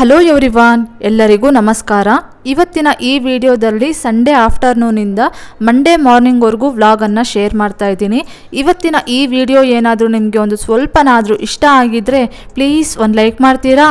Hello everyone ಎಲ್ಲರಿಗೂ ನಮಸ್ಕಾರ. ಇವತ್ತಿನ ಈ ವಿಡಿಯೋದಲ್ಲಿ ಸಂಡೇ ಆಫ್ಟರ್ನೂನಿಂದ ಮಂಡೇ ಮಾರ್ನಿಂಗ್ವರೆಗೂ ವ್ಲಾಗನ್ನು ಶೇರ್ ಮಾಡ್ತಾ ಇದ್ದೀನಿ. ಇವತ್ತಿನ ಈ ವಿಡಿಯೋ ಏನಾದರೂ ನಿಮಗೆ ಒಂದು ಸ್ವಲ್ಪನಾದರೂ ಇಷ್ಟ ಆಗಿದ್ರೆ ಪ್ಲೀಸ್ ಒಂದು ಲೈಕ್ ಮಾಡ್ತೀರಾ?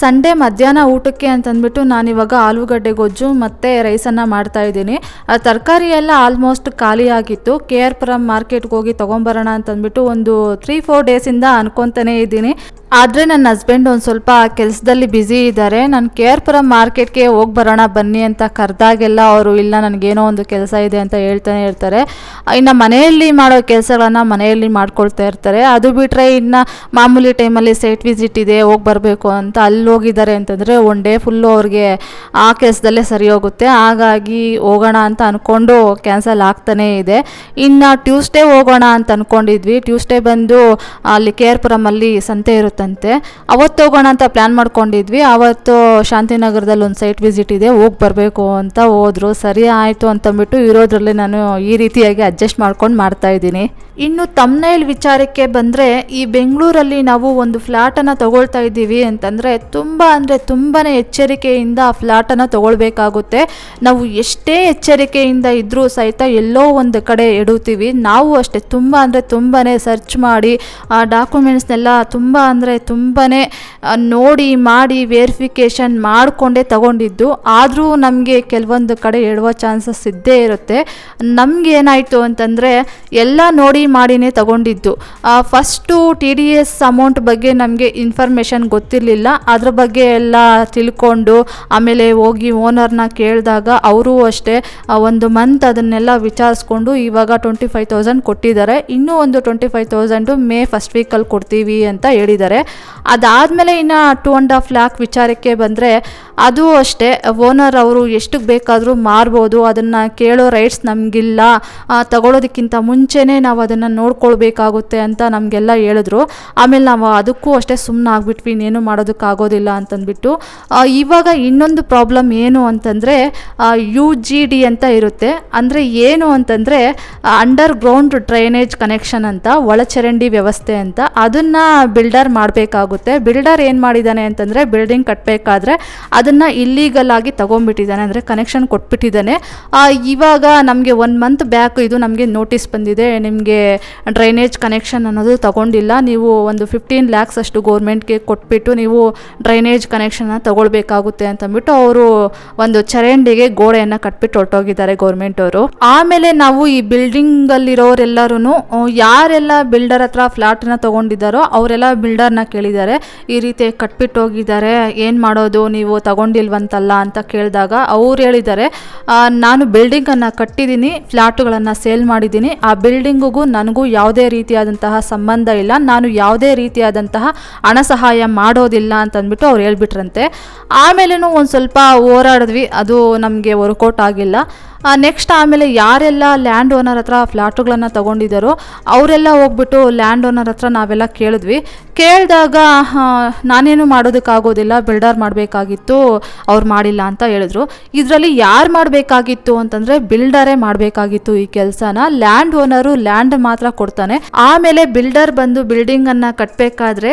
ಸಂಡೇ ಮಧ್ಯಾಹ್ನ ಊಟಕ್ಕೆ ಅಂತಂದ್ಬಿಟ್ಟು ನಾನಿವಾಗ ಆಲೂಗಡ್ಡೆ ಗೊಜ್ಜು ಮತ್ತು ರೈಸನ್ನು ಮಾಡ್ತಾ ಇದ್ದೀನಿ. ಆ ತರಕಾರಿ ಎಲ್ಲ ಆಲ್ಮೋಸ್ಟ್ ಖಾಲಿಯಾಗಿತ್ತು ಕೆ ಆರ್ ಪುರಂ ಮಾರ್ಕೆಟ್ಗೆ ಹೋಗಿ ತೊಗೊಂಬರೋಣ ಅಂತಂದ್ಬಿಟ್ಟು ಒಂದು ತ್ರೀ ಫೋರ್ ಡೇಸಿಂದ ಅನ್ಕೊತಾನೇ ಇದ್ದೀನಿ. ಆದರೆ ನನ್ನ ಹಸ್ಬೆಂಡ್ ಒಂದು ಸ್ವಲ್ಪ ಕೆಲಸದಲ್ಲಿ ಬ್ಯುಸಿ ಇದ್ದಾರೆ ನಾನು ಕೆ ಆರ್ ಪುರಂ ಮಾರ್ಕೆಟ್ಗೆ ಹೋಗಿ ಬರೋಣ ಬನ್ನಿ ಅಂತ ಕರೆದಾಗೆಲ್ಲ ಅವರು, ಇಲ್ಲ ನನಗೇನೋ ಒಂದು ಕೆಲಸ ಇದೆ ಅಂತ ಹೇಳ್ತಾನೆ ಇರ್ತಾರೆ. ಇನ್ನು ಮನೆಯಲ್ಲಿ ಮಾಡೋ ಕೆಲಸಗಳನ್ನು ಮನೆಯಲ್ಲಿ ಮಾಡ್ಕೊಳ್ತಾ ಇರ್ತಾರೆ. ಅದು ಬಿಟ್ಟರೆ ಇನ್ನು ಮಾಮೂಲಿ ಟೈಮಲ್ಲಿ ಸೈಟ್ ವಿಸಿಟ್ ಇದೆ, ಹೋಗಿ ಬರಬೇಕು ಅಂತ ಅಲ್ಲಿ ಹೋಗಿದ್ದಾರೆ ಅಂತಂದರೆ ಒನ್ ಡೇ ಫುಲ್ಲು ಅವ್ರಿಗೆ ಆ ಕೆಲಸದಲ್ಲೇ ಸರಿ ಹೋಗುತ್ತೆ. ಹಾಗಾಗಿ ಹೋಗೋಣ ಅಂತ ಅಂದ್ಕೊಂಡು ಕ್ಯಾನ್ಸಲ್ ಆಗ್ತಾನೇ ಇದೆ. ಇನ್ನು ಟ್ಯೂಸ್ಡೇ ಹೋಗೋಣ ಅಂತ ಅಂದ್ಕೊಂಡಿದ್ವಿ ಟ್ಯೂಸ್ಡೇ ಬಂದು ಅಲ್ಲಿ ಕೆ ಆರ್ ಪುರಮಲ್ಲಿ ಸಂತೆ ಇರುತ್ತಂತೆ ಅವತ್ತು ಹೋಗೋಣ ಅಂತ ಪ್ಲ್ಯಾನ್ ಮಾಡ್ಕೊಂಡಿದ್ವಿ. ಅವತ್ತು ಶಾಂತಿನಗರದಲ್ಲಿ ಒಂದು ಸೈಟ್ ವಿಸಿಟ್ ಇದೆ, ಹೋಗಿ ಬರಬೇಕು ಅಂತ ಹೋದರು. ಸರಿ ಆಯಿತು ಅಂತಂದ್ಬಿಟ್ಟು ಇರೋದ್ರಲ್ಲಿ ನಾನು ಈ ರೀತಿಯಾಗಿ ಅಡ್ಜಸ್ಟ್ ಮಾಡ್ಕೊಂಡು ಮಾಡ್ತಾ ಇದ್ದೀನಿ. ಇನ್ನು ತಮ್ನೈಲ್ ವಿಚಾರಕ್ಕೆ ಬಂದರೆ, ಈ ಬೆಂಗಳೂರಲ್ಲಿ ನಾವು ಒಂದು ಫ್ಲ್ಯಾಟನ್ನು ತಗೊಳ್ತಾ ಇದ್ದೀವಿ ಅಂತಂದರೆ, ತುಂಬ ಅಂದರೆ ತುಂಬಾ ಎಚ್ಚರಿಕೆಯಿಂದ ಆ ಫ್ಲ್ಯಾಟನ್ನು ತಗೊಳ್ಬೇಕಾಗುತ್ತೆ. ನಾವು ಎಷ್ಟೇ ಎಚ್ಚರಿಕೆಯಿಂದ ಇದ್ದರೂ ಸಹಿತ ಎಲ್ಲೋ ಒಂದು ಕಡೆ ಇಡುತ್ತೀವಿ ನಾವು ಅಷ್ಟೇ ತುಂಬ ಅಂದರೆ ತುಂಬಾ ಸರ್ಚ್ ಮಾಡಿ, ಆ ಡಾಕ್ಯುಮೆಂಟ್ಸ್ನೆಲ್ಲ ತುಂಬ ಅಂದರೆ ತುಂಬಾ ನೋಡಿ, ಮಾಡಿ ವೇರಿಫಿಕೇಷನ್ ಮಾಡಿಕೊಂಡೇ ತಗೊಂಡಿದ್ದು. ಆದರೂ ನಮಗೆ ಕೆಲವೊಂದು ಕಡೆ ಹೇಳುವ ಚಾನ್ಸಸ್ ಇದ್ದೇ ಇರುತ್ತೆ. ನಮ್ಗೆ ಏನಾಯಿತು ಅಂತಂದರೆ, ಎಲ್ಲ ನೋಡಿ, ಮಾಡಿನೇ ತಗೊಂಡಿದ್ದು. First T D S amount ಬಗ್ಗೆ ನಮಗೆ ಇನ್ಫಾರ್ಮೇಷನ್ ಗೊತ್ತಿರಲಿಲ್ಲ. ಅದ್ರ ಬಗ್ಗೆ ಎಲ್ಲ ತಿಳ್ಕೊಂಡು, ಆಮೇಲೆ ಹೋಗಿ ಓನರ್ನ ಕೇಳಿದಾಗ ಅವರು ಅಷ್ಟೇ ಒಂದು ಮಂತ್ ಅದನ್ನೆಲ್ಲ ವಿಚಾರಿಸ್ಕೊಂಡು ಇವಾಗ ಟ್ವೆಂಟಿ ಫೈವ್ ತೌಸಂಡ್ ಕೊಟ್ಟಿದ್ದಾರೆ. ಇನ್ನೂ ಒಂದು twenty five thousand May first weekly ಕೊಡ್ತೀವಿ ಅಂತ ಹೇಳಿದ್ದಾರೆ. ಅದಾದಮೇಲೆ ಇನ್ನು ಟೂ ಆ್ಯಂಡ್ ಹಾಫ್ ಲ್ಯಾಕ್ ವಿಚಾರಕ್ಕೆ ಬಂದರೆ ಅದು ಅಷ್ಟೇ ಓನರ್ ಅವರು ಎಷ್ಟು ಬೇಕಾದರೂ ಮಾರ್ಬೋದು, ಅದನ್ನು ಕೇಳೋ ರೈಟ್ಸ್ ನಮಗಿಲ್ಲ ತಗೊಳ್ಳೋದಕ್ಕಿಂತ ಮುಂಚೆನೇ ನಾವು ಅದನ್ನು ನೋಡ್ಕೊಳ್ಬೇಕಾಗುತ್ತೆ ಅಂತ ನಮಗೆಲ್ಲ ಹೇಳಿದ್ರು. ಆಮೇಲೆ ನಾವು ಅದಕ್ಕೂ ಅಷ್ಟೇ ಸುಮ್ಮನೆ ಆಗಿಬಿಟ್ವಿ, ಇನ್ನೇನು ಮಾಡೋದಕ್ಕಾಗೋದಿಲ್ಲ ಅಂತಂದ್ಬಿಟ್ಟು. ಇವಾಗ ಇನ್ನೊಂದು ಪ್ರಾಬ್ಲಮ್ ಏನು ಅಂತಂದರೆ ಯು ಜಿ ಡಿ ಅಂತ ಇರುತ್ತೆ. ಅಂದರೆ ಏನು ಅಂತಂದರೆ ಅಂಡರ್ ಗ್ರೌಂಡ್ ಡ್ರೈನೇಜ್ ಕನೆಕ್ಷನ್ ಅಂತ, ಒಳಚರಂಡಿ ವ್ಯವಸ್ಥೆ ಅಂತ, ಅದನ್ನು ಬಿಲ್ಡರ್ ಮಾಡಬೇಕಾಗುತ್ತೆ. ಬಿಲ್ಡರ್ ಏನು ಮಾಡಿದ್ದಾನೆ ಅಂತಂದರೆ ಬಿಲ್ಡಿಂಗ್ ಕಟ್ಟಬೇಕಾದ್ರೆ ಅದನ್ನು ಇಲ್ಲೀಗಲ್ ಆಗಿ ತೊಗೊಂಡ್ಬಿಟ್ಟಿದ್ದಾನೆ ಅಂದರೆ ಕನೆಕ್ಷನ್ ಕೊಟ್ಬಿಟ್ಟಿದ್ದಾನೆ ಇವಾಗ ನಮಗೆ ಒನ್ ಮಂತ್ ಬ್ಯಾಕ್ ಇದು ನಮಗೆ ನೋಟಿಸ್ ಬಂದಿದೆ, ನಿಮಗೆ ಡ್ರೈನೇಜ್ ಕನೆಕ್ಷನ್ ಅನ್ನೋದು ತಗೊಂಡಿಲ್ಲ. ನೀವು ಒಂದು ಫಿಫ್ಟೀನ್ ಲ್ಯಾಕ್ಸ್ ಅಷ್ಟು ಗೌರ್ಮೆಂಟ್ಗೆ ಕೊಟ್ಬಿಟ್ಟು ನೀವು ಡ್ರೈನೇಜ್ ಕನೆಕ್ಷನ್ನ ತಗೊಳ್ಬೇಕಾಗುತ್ತೆ ಅಂತಂದ್ಬಿಟ್ಟು ಅವರು ಒಂದು ಚರಂಡಿಗೆ ಗೋಡೆಯನ್ನು ಕಟ್ಬಿಟ್ಟು ಹೊರಟೋಗಿದ್ದಾರೆ ಗೌರ್ಮೆಂಟ್ ಅವರು. ಆಮೇಲೆ ನಾವು ಈ ಬಿಲ್ಡಿಂಗಲ್ಲಿರೋರೆಲ್ಲರೂ ಯಾರೆಲ್ಲ ಬಿಲ್ಡರ್ ಹತ್ರ ಫ್ಲಾಟ್ನ ತೊಗೊಂಡಿದ್ದಾರೋ ಅವರೆಲ್ಲ ಬಿಲ್ಡರ್ನ ಕೇಳಿದ್ದಾರೆ. ಈ ರೀತಿ ಕಟ್ಬಿಟ್ಟು ಹೋಗಿದ್ದಾರೆ. ಏನು ಮಾಡೋದು? ನೀವು ತಗೊಂಡಿಲ್ವಂತಲ್ಲ ಅಂತ ಕೇಳಿದಾಗ ಅವ್ರು ಹೇಳಿದ್ದಾರೆ ನಾನು ಬಿಲ್ಡಿಂಗನ್ನು ಕಟ್ಟಿದ್ದೀನಿ ಫ್ಲ್ಯಾಟುಗಳನ್ನು ಸೇಲ್ ಮಾಡಿದ್ದೀನಿ. ಆ ಬಿಲ್ಡಿಂಗಿಗೂ ನನಗೂ ಯಾವುದೇ ರೀತಿಯಾದಂತಹ ಸಂಬಂಧ ಇಲ್ಲ. ನಾನು ಯಾವುದೇ ರೀತಿಯಾದಂತಹ ಹಣ ಸಹಾಯ ಮಾಡೋದಿಲ್ಲ ಅಂತಂದ್ಬಿಟ್ಟು ಅವ್ರು ಹೇಳ್ಬಿಟ್ರಂತೆ. ಆಮೇಲೂ ಒಂದು ಸ್ವಲ್ಪ ಹೋರಾಡಿದ್ವಿ. ಅದು ನಮಗೆ ವರ್ಕೌಟ್ ಆಗಿಲ್ಲ. ನೆಕ್ಸ್ಟ್ ಆಮೇಲೆ ಯಾರೆಲ್ಲ ಲ್ಯಾಂಡ್ ಓನರ್ ಹತ್ರ ಫ್ಲ್ಯಾಟುಗಳನ್ನು ತಗೊಂಡಿದ್ದಾರೋ, ಅವರೆಲ್ಲ ಹೋಗ್ಬಿಟ್ಟು ಲ್ಯಾಂಡ್ ಓನರ್ ಹತ್ರ ನಾವೆಲ್ಲ ಕೇಳಿದ್ವಿ. ಕೇಳಿದಾಗ ನಾನೇನು ಮಾಡೋದಕ್ಕಾಗೋದಿಲ್ಲ, ಬಿಲ್ಡರ್ ಮಾಡಬೇಕಾಗಿತ್ತು, ಅವ್ರು ಮಾಡಿಲ್ಲ ಅಂತ ಹೇಳಿದ್ರು. ಇದರಲ್ಲಿ ಯಾರು ಮಾಡಬೇಕಾಗಿತ್ತು ಅಂತಂದರೆ ಬಿಲ್ಡರೇ ಮಾಡಬೇಕಾಗಿತ್ತು ಈ ಕೆಲಸನ. ಲ್ಯಾಂಡ್ ಓನರು ಲ್ಯಾಂಡ್ ಮಾತ್ರ ಕೊಡ್ತಾನೆ. ಆಮೇಲೆ ಬಿಲ್ಡರ್ ಬಂದು ಬಿಲ್ಡಿಂಗನ್ನು ಕಟ್ಟಬೇಕಾದ್ರೆ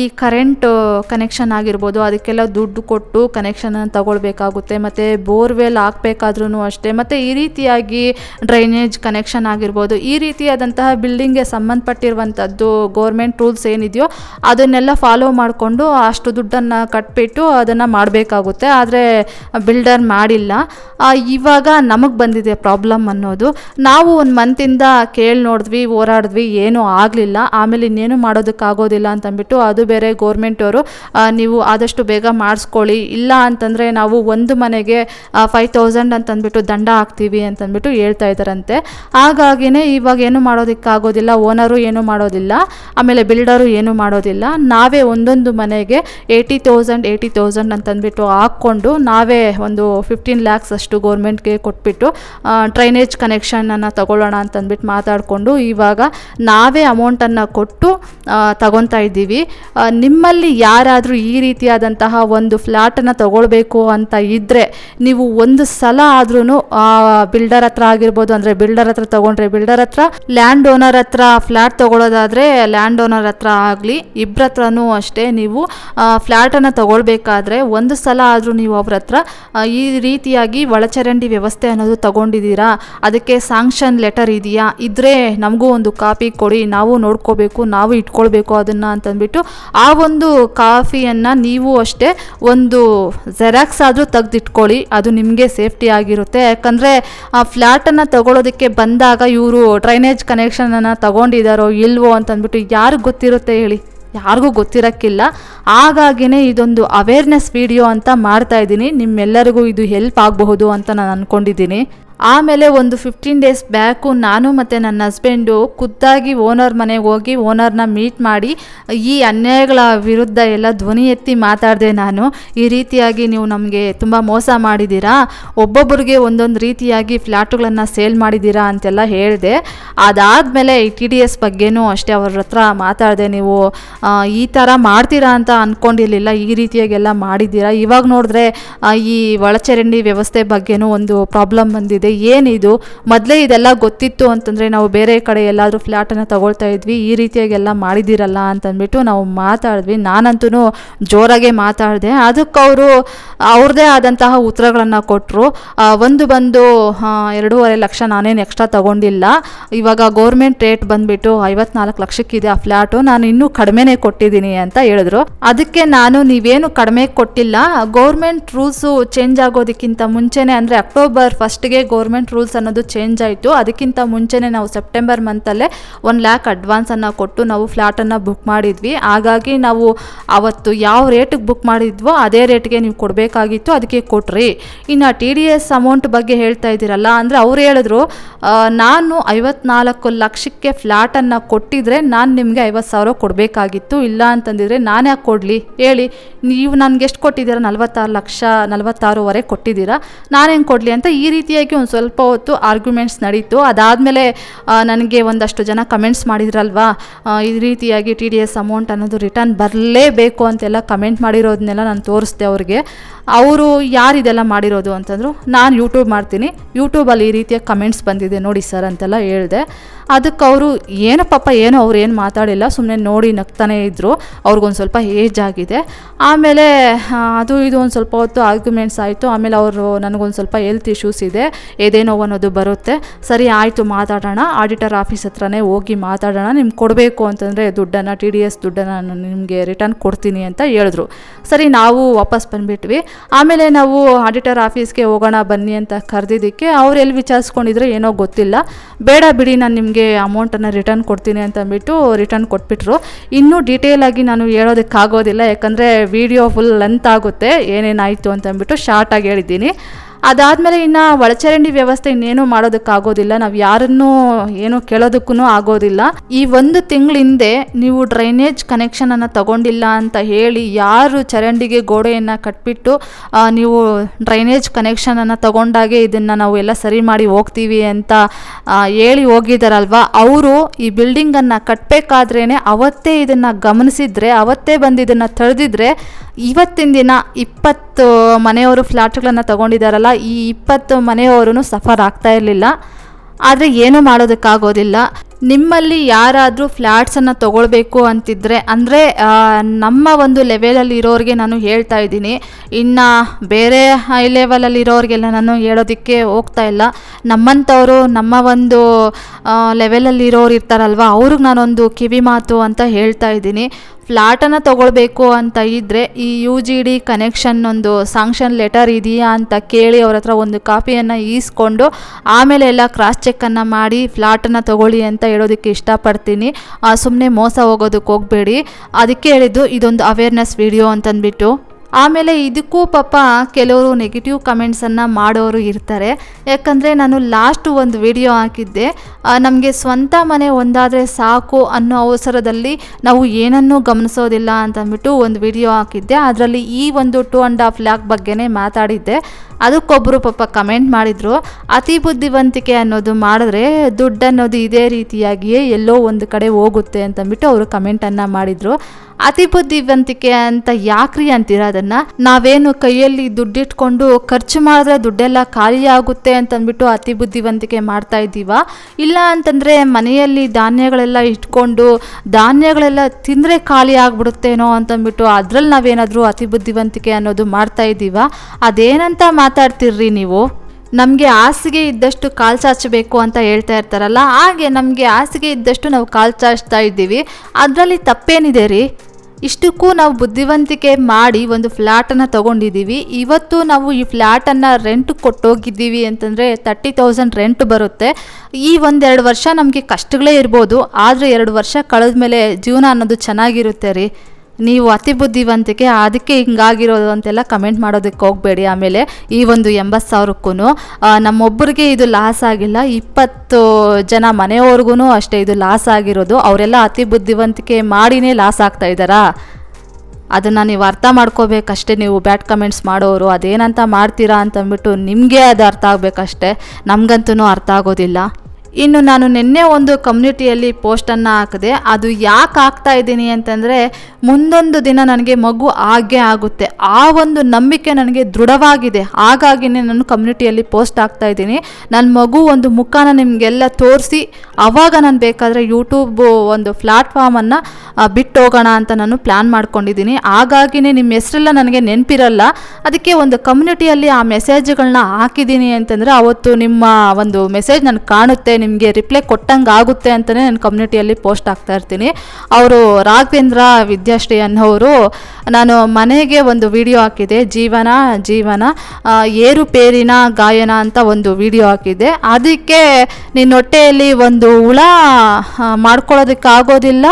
ಈ ಕರೆಂಟ್ ಕನೆಕ್ಷನ್ ಆಗಿರ್ಬೋದು, ಅದಕ್ಕೆಲ್ಲ ದುಡ್ಡು ಕೊಟ್ಟು ಕನೆಕ್ಷನನ್ನು ತಗೊಳ್ಬೇಕಾಗುತ್ತೆ. ಮತ್ತು ಬೋರ್ವೆಲ್ ಹಾಕ್ಬೇಕಾದ್ರೂ ಅಷ್ಟೇ. ಮತ್ತು ಈ ರೀತಿಯಾಗಿ ಡ್ರೈನೇಜ್ ಕನೆಕ್ಷನ್ ಆಗಿರ್ಬೋದು. ಈ ರೀತಿಯಾದಂತಹ ಬಿಲ್ಡಿಂಗ್ಗೆ ಸಂಬಂಧಪಟ್ಟಿರುವಂಥದ್ದು ಗೌರ್ಮೆಂಟ್ ರೂಲ್ಸ್ ಏನಿದೆಯೋ ಅದನ್ನೆಲ್ಲ ಫಾಲೋ ಮಾಡಿಕೊಂಡು ಅಷ್ಟು ದುಡ್ಡನ್ನು ಕಟ್ಬಿಟ್ಟು ಅದನ್ನು ಮಾಡಬೇಕಾಗುತ್ತೆ. ಆದರೆ ಬಿಲ್ಡರ್ ಮಾಡಿಲ್ಲ. ಇವಾಗ ನಮಗೆ ಬಂದಿದೆ ಪ್ರಾಬ್ಲಮ್ ಅನ್ನೋದು. ನಾವು ಒಂದು ಮಂತಿಂದ ಕೇಳಿ ನೋಡಿದ್ವಿ ಹೋರಾಡಿದ್ವಿ ಏನೂ ಆಗಲಿಲ್ಲ. ಆಮೇಲೆ ಇನ್ನೇನು ಮಾಡೋದಕ್ಕಾಗೋದಿಲ್ಲ ಅಂತಂದ್ಬಿಟ್ಟು ಅದು ಬೇರೆ ಗೌರ್ಮೆಂಟವರು ನೀವು ಆದಷ್ಟು ಬೇಗ ಮಾಡಿಸ್ಕೊಳ್ಳಿ. ಇಲ್ಲ ಅಂತಂದರೆ ನಾವು ಒಂದು ಮನೆಗೆ ಫೈವ್ ತೌಸಂಡ್ ಅಂತಂದ್ಬಿಟ್ಟು ದಂಡ ಹಾಕ್ತೀವಿ ಅಂತಂದ್ಬಿಟ್ಟು ಹೇಳ್ತಾ ಇದ್ದಾರಂತೆ. ಹಾಗಾಗಿನೇ ಇವಾಗ ಏನು ಮಾಡೋದಕ್ಕಾಗೋದಿಲ್ಲ, ಓನರು ಏನು ಮಾಡೋದಿಲ್ಲ. ಆಮೇಲೆ ಬಿಲ್ಡರು ಏನು ಮಾಡೋದಿಲ್ಲ. ನಾವೇ ಒಂದೊಂದು ಮನೆಗೆ ಏಯ್ಟಿ ತೌಸಂಡ್ ಏಯ್ಟಿ ತೌಸಂಡ್ ಅಂತಂದ್ಬಿಟ್ಟು ಹಾಕ್ಕೊಂಡು ನಾವೇ ಒಂದು ಫಿಫ್ಟೀನ್ ಲ್ಯಾಕ್ಸ್ ಅಷ್ಟು ಗೌರ್ಮೆಂಟ್ಗೆ ಕೊಟ್ಬಿಟ್ಟು ಡ್ರೈನೇಜ್ ಕನೆಕ್ಷನನ್ನು ತಗೊಳ್ಳೋಣ ಅಂತಂದ್ಬಿಟ್ಟು ಮಾತಾಡಿಕೊಂಡು ಇವಾಗ ನಾವೇ ಅಮೌಂಟನ್ನು ಕೊಟ್ಟು ತಗೊತಾ ಇದ್ದೀವಿ. ನಿಮ್ಮಲ್ಲಿ ಯಾರಾದರೂ ಈ ರೀತಿಯಾದಂತಹ ಒಂದು ಫ್ಲ್ಯಾಟನ್ನು ತಗೊಳ್ಬೇಕು ಅಂತ ಇದ್ದರೆ ನೀವು ಒಂದು ಸಲ ಆದ್ರೂ ಬಿಲ್ಡರ್ ಹತ್ರ ಆಗಿರ್ಬೋದು, ಅಂದರೆ ಬಿಲ್ಡರ್ ಹತ್ರ ತಗೊಂಡ್ರೆ ಬಿಲ್ಡರ್ ಹತ್ರ ಲ್ಯಾಂಡ್ ಓನರ್ ಹತ್ರ ಫ್ಲ್ಯಾಟ್ ತಗೊಳ್ಳೋದಾದರೆ ಲ್ಯಾಂಡ್ ಓನರ್ ಹತ್ರ ಆಗಲಿ ಇಬ್ಬರ ಹತ್ರನೂ ಅಷ್ಟೇ ನೀವು ಫ್ಲ್ಯಾಟನ್ನು ತಗೊಳ್ಬೇಕಾದ್ರೆ ಒಂದು ಸಲ ಆದರೂ ನೀವು ಅವ್ರ ಹತ್ರ ಈ ರೀತಿಯಾಗಿ ಒಳಚರಂಡಿ ವ್ಯವಸ್ಥೆ ಅನ್ನೋದು ತಗೊಂಡಿದ್ದೀರಾ? ಅದಕ್ಕೆ ಸಾಂಕ್ಷನ್ ಲೆಟರ್ ಇದೆಯಾ? ಇದ್ದರೆ ನಮಗೂ ಒಂದು ಕಾಪಿ ಕೊಡಿ, ನಾವು ನೋಡ್ಕೋಬೇಕು, ನಾವು ಇಟ್ಕೊಳ್ಬೇಕು ಅದನ್ನು ಅಂತಂದ್ಬಿಟ್ಟು, ಆ ಒಂದು ಕಾಫಿಯನ್ನು ನೀವು ಅಷ್ಟೇ ಒಂದು ಜೆರಾಕ್ಸ್ ಆದರೂ ತೆಗೆದಿಟ್ಕೊಳ್ಳಿ, ಅದು ನಿಮಗೆ ಸೇಫ್ಟಿ ಆಗಿರುತ್ತೆ. ಯಾಕಂದರೆ, ಆ ಫ್ಲ್ಯಾಟನ್ನು ತಗೊಳ್ಳೋದಕ್ಕೆ ಬಂದಾಗ ಇವರು ಡ್ರೈನೇಜ್ ಕನೆಕ್ಷನನ್ನು ತಗೊಂಡಿದ್ದಾರೋ ಇಲ್ವೋ ಅಂತಂದ್ಬಿಟ್ಟು ಯಾರಿಗೆ ಗೊತ್ತಿರುತ್ತೆ ಹೇಳಿ. ಯಾರಿಗೂ ಗೊತ್ತಿರೋಕ್ಕಿಲ್ಲ. ಹಾಗಾಗಿನೇ ಇದೊಂದು ಅವೇರ್ನೆಸ್ ವಿಡಿಯೋ ಅಂತ ಮಾಡ್ತಾ ಇದ್ದೀನಿ. ನಿಮ್ಮೆಲ್ಲರಿಗೂ ಇದು ಹೆಲ್ಪ್ ಆಗಬಹುದು ಅಂತ ನಾನು ಅಂದ್ಕೊಂಡಿದ್ದೀನಿ ಆಮೇಲೆ ಒಂದು ಫಿಫ್ಟೀನ್ ಡೇಸ್ ಬ್ಯಾಕು ನಾನು ಮತ್ತು ನನ್ನ ಹಸ್ಬೆಂಡು ಖುದ್ದಾಗಿ ಓನರ್ ಮನೆಗೆ ಹೋಗಿ ಓನರ್ನ ಮೀಟ್ ಮಾಡಿ, ಈ ಅನ್ಯಾಯಗಳ ವಿರುದ್ಧ ಎಲ್ಲ ಧ್ವನಿ ಎತ್ತಿ ಮಾತಾಡಿದೆ ನಾನು. ಈ ರೀತಿಯಾಗಿ ನೀವು ನಮಗೆ ತುಂಬ ಮೋಸ ಮಾಡಿದ್ದೀರಾ? ಒಬ್ಬೊಬ್ಬರಿಗೆ ಒಂದೊಂದು ರೀತಿಯಾಗಿ ಫ್ಲ್ಯಾಟುಗಳನ್ನು ಸೇಲ್ ಮಾಡಿದ್ದೀರಾ ಅಂತೆಲ್ಲ ಹೇಳಿದೆ. ಅದಾದಮೇಲೆ ಈ ಟಿ ಡಿ ಎಸ್ ಬಗ್ಗೆನೂ ಅಷ್ಟೇ ಅವ್ರ ಹತ್ರ ಮಾತಾಡಿದೆ ನೀವು ಈ ಥರ ಮಾಡ್ತೀರಾ ಅಂತ ಅಂದ್ಕೊಂಡಿರಲಿಲ್ಲ ಈ ರೀತಿಯಾಗೆಲ್ಲ ಮಾಡಿದ್ದೀರಾ? ಇವಾಗ ನೋಡಿದ್ರೆ ಈ ಒಳಚರಂಡಿ ವ್ಯವಸ್ಥೆ ಬಗ್ಗೆನೂ ಒಂದು ಪ್ರಾಬ್ಲಮ್ ಬಂದಿದೆ. ಏನಿದು? ಮೊದಲೇ ಇದೆಲ್ಲ ಗೊತ್ತಿತ್ತು ಅಂತಂದರೆ ನಾವು ಬೇರೆ ಕಡೆ ಎಲ್ಲಾದರೂ ಫ್ಲ್ಯಾಟನ್ನು ತಗೊಳ್ತಾ ಇದ್ವಿ, ಈ ರೀತಿಯಾಗೆಲ್ಲ ಮಾಡಿದ್ದೀರಲ್ಲ ಅಂತಂದ್ಬಿಟ್ಟು ನಾವು ಮಾತಾಡಿದ್ವಿ. ನಾನಂತೂ ಜೋರಾಗೆ ಮಾತಾಡಿದೆ. ಅದಕ್ಕೆ ಅವರು ಅವ್ರದ್ದೇ ಆದಂತಹ ಉತ್ತರಗಳನ್ನು ಕೊಟ್ಟರು ಒಂದು ಬಂದು ಎರಡೂವರೆ ಲಕ್ಷ ನಾನೇನು ಎಕ್ಸ್ಟ್ರಾ ತಗೊಂಡಿಲ್ಲ. ಇವಾಗ ಗೌರ್ಮೆಂಟ್ ರೇಟ್ ಬಂದ್ಬಿಟ್ಟು ಐವತ್ನಾಲ್ಕು ಲಕ್ಷಕ್ಕಿದೆ ಆ ಫ್ಲ್ಯಾಟು ನಾನು ಇನ್ನೂ ಕಡಿಮೆನೇ ಕೊಟ್ಟಿದ್ದೀನಿ ಅಂತ ಹೇಳಿದ್ರು. ಅದಕ್ಕೆ ನಾನು ನೀವೇನು ಕಡಿಮೆ ಕೊಟ್ಟಿಲ್ಲ. ಗೌರ್ಮೆಂಟ್ ರೂಲ್ಸು ಚೇಂಜ್ ಆಗೋದಕ್ಕಿಂತ ಮುಂಚೆನೇ ಅಂದರೆ ಅಕ್ಟೋಬರ್ ಫಸ್ಟ್ಗೆ ರೂಲ್ಸ್ ಅನ್ನೋದು ಚೇಂಜ್ ಆಯಿತು. ಅದಕ್ಕಿಂತ ಮುಂಚೆನೇ ನಾವು ಸೆಪ್ಟೆಂಬರ್ ಮಂತಲ್ಲೇ ಒನ್ ಲ್ಯಾಕ್ ಅಡ್ವಾನ್ಸನ್ನು ಕೊಟ್ಟು ನಾವು ಫ್ಲ್ಯಾಟನ್ನು ಬುಕ್ ಮಾಡಿದ್ವಿ. ಹಾಗಾಗಿ ನಾವು ಅವತ್ತು ಯಾವ ರೇಟಿಗೆ ಬುಕ್ ಮಾಡಿದ್ವೋ ಅದೇ ರೇಟ್ಗೆ ನೀವು ಕೊಡಬೇಕಾಗಿತ್ತು, ಅದಕ್ಕೆ ಕೊಟ್ರಿ. ಇನ್ನು ಟಿ ಡಿ ಎಸ್ ಅಮೌಂಟ್ ಬಗ್ಗೆ ಹೇಳ್ತಾ ಇದ್ದೀರಲ್ಲ, ಅಂದರೆ ಅವ್ರು ಹೇಳಿದ್ರು ನಾನು ಐವತ್ನಾಲ್ಕು ಲಕ್ಷಕ್ಕೆ ಫ್ಲ್ಯಾಟನ್ನು ಕೊಟ್ಟಿದ್ರೆ ನಾನು ನಿಮಗೆ ಐವತ್ತು ಸಾವಿರ ಕೊಡಬೇಕಾಗಿತ್ತು. ಇಲ್ಲ ಅಂತಂದಿದ್ರೆ ನಾನು ಯಾಕೆ ಕೊಡಲಿ? ಹೇಳಿ. ನೀವು ನನಗೆ ಎಷ್ಟು ಕೊಟ್ಟಿದ್ದೀರಾ? ನಲ್ವತ್ತಾರು ಲಕ್ಷ, ನಲ್ವತ್ತಾರೂವರೆ ಕೊಟ್ಟಿದ್ದೀರಾ? ನಾನು ಹೆಂಗೆ ಕೊಡಲಿ ಅಂತ ಈ ರೀತಿಯಾಗಿ ಒಂದು ಸ್ವಲ್ಪ ಹೊತ್ತು ಆರ್ಗ್ಯುಮೆಂಟ್ಸ್ ನಡೀತು. ಅದಾದಮೇಲೆ ನನಗೆ ಒಂದಷ್ಟು ಜನ ಕಮೆಂಟ್ಸ್ ಮಾಡಿದ್ರಲ್ವಾ? ಈ ರೀತಿಯಾಗಿ ಟಿ ಡಿ ಎಸ್ ಅಮೌಂಟ್ ಅನ್ನೋದು ರಿಟರ್ನ್ ಬರಲೇಬೇಕು ಅಂತೆಲ್ಲ ಕಮೆಂಟ್ ಮಾಡಿರೋದನ್ನೆಲ್ಲ ನಾನು ತೋರಿಸ್ದೆ ಅವ್ರಿಗೆ. ಅವರು ಯಾರು ಇದೆಲ್ಲ ಮಾಡಿರೋದು ಅಂತಂದರು ನಾನು ಯೂಟ್ಯೂಬ್ ಮಾಡ್ತೀನಿ. ಯೂಟ್ಯೂಬಲ್ಲಿ ಈ ರೀತಿಯ ಕಮೆಂಟ್ಸ್ ಬಂದಿದೆ ನೋಡಿ ಸರ್ ಅಂತೆಲ್ಲ ಹೇಳಿದೆ. ಅದಕ್ಕೆ ಅವರು ಏನೋ ಪಾಪ ಏನೋ ಅವ್ರು ಏನು ಮಾತಾಡಿಲ್ಲ ಸುಮ್ಮನೆ ನೋಡಿ ನಗ್ತಾನೆ ಇದ್ದರು ಅವ್ರಿಗೊಂದು ಸ್ವಲ್ಪ ಏಜ್ ಆಗಿದೆ. ಆಮೇಲೆ ಅದು ಇದು ಒಂದು ಸ್ವಲ್ಪ ಹೊತ್ತು ಆರ್ಗ್ಯುಮೆಂಟ್ಸ್ ಆಯಿತು. ಆಮೇಲೆ ಅವರು ನನಗೊಂದು ಸ್ವಲ್ಪ ಹೆಲ್ತ್ ಇಶ್ಯೂಸ್ ಇದೆ. ಏದೇನೋ ಅನ್ನೋದು ಬರುತ್ತೆ. ಸರಿ, ಆಯಿತು, ಮಾತಾಡೋಣ. ಆಡಿಟರ್ ಆಫೀಸ್ ಹತ್ರನೇ ಹೋಗಿ ಮಾತಾಡೋಣ. ನಿಮ್ಗೆ ಕೊಡಬೇಕು ಅಂತಂದರೆ ದುಡ್ಡನ್ನು ಟಿ ಡಿ ಎಸ್ ದುಡ್ಡನ್ನು ನಾನು ನಿಮಗೆ ರಿಟರ್ನ್ ಕೊಡ್ತೀನಿ ಅಂತ ಹೇಳಿದ್ರು. ಸರಿ, ನಾವು ವಾಪಸ್ ಬಂದುಬಿಟ್ವಿ. ಆಮೇಲೆ ನಾವು ಆಡಿಟರ್ ಆಫೀಸ್ಗೆ ಹೋಗೋಣ ಬನ್ನಿ ಅಂತ ಕರೆದಿದ್ದಕ್ಕೆ ಅವ್ರು ಎಲ್ಲಿ ವಿಚಾರಿಸ್ಕೊಂಡಿದ್ರೆ ಏನೋ ಗೊತ್ತಿಲ್ಲ. ಬೇಡ ಬಿಡಿ, ನಾನು ನಿಮಗೆ ಅಮೌಂಟನ್ನು ರಿಟರ್ನ್ ಕೊಡ್ತೀನಿ ಅಂತ ಅಂದ್ಬಿಟ್ಟು ರಿಟರ್ನ್ ಕೊಟ್ಬಿಟ್ರು. ಇನ್ನೂ ಡೀಟೇಲ್ ಆಗಿ ನಾನು ಹೇಳೋದಕ್ಕಾಗೋದಿಲ್ಲ ಯಾಕಂದರೆ ವಿಡಿಯೋ ಫುಲ್ ಲೆಂತ್ ಆಗುತ್ತೆ, ಏನೇನಾಯಿತು ಅಂತ ಅಂದ್ಬಿಟ್ಟು ಶಾರ್ಟಾಗಿ ಹೇಳಿದ್ದೀನಿ. ಅದಾದಮೇಲೆ ಇನ್ನು ಒಳಚರಂಡಿ ವ್ಯವಸ್ಥೆ ಇನ್ನೇನು ಮಾಡೋದಕ್ಕಾಗೋದಿಲ್ಲ. ನಾವು ಯಾರನ್ನೂ ಏನು ಕೇಳೋದಕ್ಕೂ ಆಗೋದಿಲ್ಲ. ಈ ಒಂದು ತಿಂಗಳ ಹಿಂದೆ ನೀವು ಡ್ರೈನೇಜ್ ಕನೆಕ್ಷನನ್ನು ತಗೊಂಡಿಲ್ಲ ಅಂತ ಹೇಳಿ ಯಾರು ಚರಂಡಿಗೆ ಗೋಡೆಯನ್ನು ಕಟ್ಬಿಟ್ಟು ನೀವು ಡ್ರೈನೇಜ್ ಕನೆಕ್ಷನನ್ನು ತಗೊಂಡಾಗೆ ಇದನ್ನು ನಾವು ಎಲ್ಲ ಸರಿ ಮಾಡಿ ಹೋಗ್ತೀವಿ ಅಂತ ಹೇಳಿ ಹೋಗಿದ್ದಾರಲ್ವ ಅವರು ಈ ಬಿಲ್ಡಿಂಗನ್ನು ಕಟ್ಟಬೇಕಾದ್ರೇ ಅವತ್ತೇ ಇದನ್ನು ಗಮನಿಸಿದ್ರೆ, ಅವತ್ತೇ ಬಂದು ಇದನ್ನು ತಡೆದಿದ್ರೆ ಇವತ್ತಿನ ದಿನ ಇಪ್ಪತ್ತು ಮನೆಯವರು ಫ್ಲ್ಯಾಟ್ಗಳನ್ನು ತಗೊಂಡಿದ್ದಾರಲ್ಲ ಈ ಇಪ್ಪತ್ತು ಮನೆಯವರು ಸಫರ್ ಆಗ್ತಾ ಇರಲಿಲ್ಲ. ಆದರೆ ಏನೂ ಮಾಡೋದಕ್ಕಾಗೋದಿಲ್ಲ. ನಿಮ್ಮಲ್ಲಿ ಯಾರಾದರೂ ಫ್ಲ್ಯಾಟ್ಸನ್ನು ತೊಗೊಳ್ಬೇಕು ಅಂತಿದ್ರೆ, ಅಂದರೆ ನಮ್ಮ ಒಂದು ಲೆವೆಲಲ್ಲಿ ಇರೋರಿಗೆ ನಾನು ಹೇಳ್ತಾ ಇದ್ದೀನಿ. ಇನ್ನು ಬೇರೆ ಹೈ ಲೆವೆಲಲ್ಲಿ ಇರೋರಿಗೆಲ್ಲ ನಾನು ಹೇಳೋದಕ್ಕೆ ಹೋಗ್ತಾ ಇಲ್ಲ. ನಮ್ಮಂಥವರು, ನಮ್ಮ ಒಂದು ಲೆವೆಲಲ್ಲಿ ಇರೋರು ಇರ್ತಾರಲ್ವ, ಅವ್ರಿಗೆ ನಾನೊಂದು ಕಿವಿ ಮಾತು ಅಂತ ಹೇಳ್ತಾ ಇದ್ದೀನಿ. ಫ್ಲ್ಯಾಟನ್ನು ತಗೊಳ್ಬೇಕು ಅಂತ ಇದ್ದರೆ ಈ ಯು ಜಿ ಡಿ ಕನೆಕ್ಷನ್ ಒಂದು ಸಾಂಕ್ಷನ್ ಲೆಟರ್ ಇದೆಯಾ ಅಂತ ಕೇಳಿ ಅವ್ರ ಹತ್ರ ಒಂದು ಕಾಪಿಯನ್ನು ಈಸ್ಕೊಂಡು ಆಮೇಲೆ ಎಲ್ಲ ಕ್ರಾಸ್ ಚೆಕ್ಕನ್ನು ಮಾಡಿ ಫ್ಲ್ಯಾಟನ್ನು ತಗೊಳ್ಳಿ ಅಂತ ಹೇಳೋದಕ್ಕೆ ಇಷ್ಟಪಡ್ತೀನಿ. ಸುಮ್ಮನೆ ಮೋಸ ಹೋಗೋದಕ್ಕೆ ಹೋಗಬೇಡಿ. ಅದಕ್ಕೆ ಹೇಳಿದ್ದು ಇದೊಂದು ಅವೇರ್ನೆಸ್ ವಿಡಿಯೋ ಅಂತಂದ್ಬಿಟ್ಟು. ಆಮೇಲೆ ಇದಕ್ಕೂ ಪಾಪ ಕೆಲವರು ನೆಗೆಟಿವ್ ಕಮೆಂಟ್ಸನ್ನು ಮಾಡೋರು ಇರ್ತಾರೆ. ಯಾಕಂದರೆ ನಾನು ಲಾಸ್ಟು ಒಂದು ವಿಡಿಯೋ ಹಾಕಿದ್ದೆ. ನಮಗೆ ಸ್ವಂತ ಮನೆ ಒಂದಾದರೆ ಸಾಕು ಅನ್ನೋ ಅವಸರದಲ್ಲಿ ನಾವು ಏನನ್ನೂ ಗಮನಿಸೋದಿಲ್ಲ ಅಂತಂದ್ಬಿಟ್ಟು ಒಂದು ವಿಡಿಯೋ ಹಾಕಿದ್ದೆ. ಅದರಲ್ಲಿ ಈ ಒಂದು ಟೂ ಆ್ಯಂಡ್ ಹಾಫ್ ಲ್ಯಾಕ್ ಬಗ್ಗೆನೇ ಮಾತಾಡಿದ್ದೆ. ಅದಕ್ಕೊಬ್ಬರು ಪಾಪ ಕಮೆಂಟ್ ಮಾಡಿದರು, ಅತಿ ಬುದ್ಧಿವಂತಿಕೆ ಅನ್ನೋದು ಮಾಡಿದ್ರೆ ದುಡ್ಡು ಅನ್ನೋದು ಇದೇ ರೀತಿಯಾಗಿಯೇ ಎಲ್ಲೋ ಒಂದು ಕಡೆ ಹೋಗುತ್ತೆ ಅಂತಂದ್ಬಿಟ್ಟು ಅವರು ಕಮೆಂಟನ್ನು ಮಾಡಿದರು. ಅತಿ ಬುದ್ಧಿವಂತಿಕೆ ಅಂತ ಯಾಕ್ರಿ ಅಂತೀರ ಅದನ್ನು? ನಾವೇನು ಕೈಯಲ್ಲಿ ದುಡ್ಡಿಟ್ಕೊಂಡು ಖರ್ಚು ಮಾಡಿದ್ರೆ ದುಡ್ಡೆಲ್ಲ ಖಾಲಿ ಆಗುತ್ತೆ ಅಂತಂದ್ಬಿಟ್ಟು ಅತಿ ಬುದ್ಧಿವಂತಿಕೆ ಮಾಡ್ತಾ ಇದ್ದೀವ? ಇಲ್ಲ ಅಂತಂದರೆ ಮನೆಯಲ್ಲಿ ಧಾನ್ಯಗಳೆಲ್ಲ ಇಟ್ಕೊಂಡು ಧಾನ್ಯಗಳೆಲ್ಲ ತಿಂದರೆ ಖಾಲಿ ಆಗ್ಬಿಡುತ್ತೇನೋ ಅಂತಂದ್ಬಿಟ್ಟು ಅದ್ರಲ್ಲಿ ನಾವೇನಾದರೂ ಅತಿ ಬುದ್ಧಿವಂತಿಕೆ ಅನ್ನೋದು ಮಾಡ್ತಾ ಇದ್ದೀವ? ಅದೇನಂತ ಮಾತಾಡ್ತಿರ್ರಿ ನೀವು. ನಮಗೆ ಹಾಸಿಗೆ ಇದ್ದಷ್ಟು ಕಾಲು ಚಾಚಬೇಕು ಅಂತ ಹೇಳ್ತಾ ಇರ್ತಾರಲ್ಲ, ಹಾಗೆ ನಮಗೆ ಹಾಸಿಗೆ ಇದ್ದಷ್ಟು ನಾವು ಕಾಲು ಚಾಚ್ತಾ ಇದ್ದೀವಿ. ಅದರಲ್ಲಿ ತಪ್ಪೇನಿದೆ ರೀ? ಇಷ್ಟಕ್ಕೂ ನಾವು ಬುದ್ಧಿವಂತಿಕೆ ಮಾಡಿ ಒಂದು ಫ್ಲ್ಯಾಟನ್ನು ತೊಗೊಂಡಿದ್ದೀವಿ. ಇವತ್ತು ನಾವು ಈ ಫ್ಲ್ಯಾಟನ್ನು ರೆಂಟ್ ಕೊಟ್ಟೋಗಿದ್ದೀವಿ ಅಂತಂದರೆ ತರ್ಟಿ ತೌಸಂಡ್ ರೆಂಟ್ ಬರುತ್ತೆ. ಈ ಒಂದೆರಡು ವರ್ಷ ನಮಗೆ ಕಷ್ಟಗಳೇ ಇರ್ಬೋದು, ಆದರೆ ಎರಡು ವರ್ಷ ಕಳೆದ ಮೇಲೆ ಜೀವನ ಅನ್ನೋದು ಚೆನ್ನಾಗಿರುತ್ತೆ ರೀ. ನೀವು ಅತಿ ಬುದ್ಧಿವಂತಿಕೆ, ಅದಕ್ಕೆ ಹಿಂಗಾಗಿರೋದು ಅಂತೆಲ್ಲ ಕಮೆಂಟ್ ಮಾಡೋದಕ್ಕೆ ಹೋಗಬೇಡಿ. ಆಮೇಲೆ ಈ ಒಂದು ಎಂಬತ್ತು ಸಾವಿರಕ್ಕೂ ನಮ್ಮೊಬ್ಬರಿಗೆ ಇದು ಲಾಸ್ ಆಗಿಲ್ಲ. ಇಪ್ಪತ್ತು ಜನ ಮನೆಯವ್ರಿಗೂ ಅಷ್ಟೇ ಇದು ಲಾಸ್ ಆಗಿರೋದು. ಅವರೆಲ್ಲ ಅತಿ ಬುದ್ಧಿವಂತಿಕೆ ಮಾಡಿನೇ ಲಾಸ್ ಆಗ್ತಾ ಇದ್ದಾರಾ? ಅದನ್ನು ನೀವು ಅರ್ಥ ಮಾಡ್ಕೋಬೇಕಷ್ಟೇ. ನೀವು ಬ್ಯಾಡ್ ಕಮೆಂಟ್ಸ್ ಮಾಡೋರು, ಅದೇನಂತ ಮಾಡ್ತೀರಾ ಅಂತಂದ್ಬಿಟ್ಟು ನಿಮಗೆ ಅದು ಅರ್ಥ ಆಗಬೇಕಷ್ಟೇ. ನಮಗಂತೂ ಅರ್ಥ ಆಗೋದಿಲ್ಲ. ಇನ್ನು ನಾನು ನಿನ್ನೆ ಒಂದು ಕಮ್ಯುನಿಟಿಯಲ್ಲಿ ಪೋಸ್ಟನ್ನು ಹಾಕಿದೆ, ಅದು ಯಾಕೆ ಹಾಕ್ತಾ ಇದ್ದೀನಿ ಅಂತಂದರೆ, ಮುಂದೊಂದು ದಿನ ನನಗೆ ಮಗು ಆಗೇ ಆಗುತ್ತೆ. ಆ ಒಂದು ನಂಬಿಕೆ ನನಗೆ ದೃಢವಾಗಿದೆ. ಹಾಗಾಗಿನೇ ನಾನು ಕಮ್ಯುನಿಟಿಯಲ್ಲಿ ಪೋಸ್ಟ್ ಆಗ್ತಾ ಇದ್ದೀನಿ. ನನ್ನ ಮಗು ಒಂದು ಮುಖನ ನಿಮಗೆಲ್ಲ ತೋರಿಸಿ ಆವಾಗ ನಾನು ಬೇಕಾದರೆ ಯೂಟ್ಯೂಬ್ ಒಂದು ಪ್ಲ್ಯಾಟ್ಫಾರ್ಮನ್ನು ಬಿಟ್ಟು ಹೋಗೋಣ ಅಂತ ನಾನು ಪ್ಲ್ಯಾನ್ ಮಾಡ್ಕೊಂಡಿದ್ದೀನಿ. ಹಾಗಾಗಿನೇ ನಿಮ್ಮ ಹೆಸರೆಲ್ಲ ನನಗೆ ನೆನಪಿರಲ್ಲ. ಅದಕ್ಕೆ ಒಂದು ಕಮ್ಯುನಿಟಿಯಲ್ಲಿ ಆ ಮೆಸೇಜ್ಗಳನ್ನ ಹಾಕಿದ್ದೀನಿ ಅಂತಂದರೆ, ಅವತ್ತು ನಿಮ್ಮ ಒಂದು ಮೆಸೇಜ್ ನನಗೆ ಕಾಣುತ್ತೆ. ನಿಮಗೆ ರಿಪ್ಲೈ ಕೊಟ್ಟಂಗೆ ಆಗುತ್ತೆ ಅಂತಲೇ ನಾನು ಕಮ್ಯುನಿಟಿಯಲ್ಲಿ ಪೋಸ್ಟ್ ಹಾಕ್ತಾ ಇರ್ತೀನಿ. ಅವರು ರಾಘವೇಂದ್ರ ವಿದ್ಯಾಶ್ರೀ ಅನ್ನೋರು ನಾನು ಮನೆಗೆ ಒಂದು ವಿಡಿಯೋ ಹಾಕಿದೆ, ಜೀವನ ಜೀವನ ಏರುಪೇರಿನ ಗಾಯನ ಅಂತ ಒಂದು ವಿಡಿಯೋ ಹಾಕಿದೆ. ಅದಕ್ಕೆ ನಿನ್ನ ಹೊಟ್ಟೆಯಲ್ಲಿ ಒಂದು ಹುಳ ಮಾಡ್ಕೊಳ್ಳೋದಕ್ಕಾಗೋದಿಲ್ಲ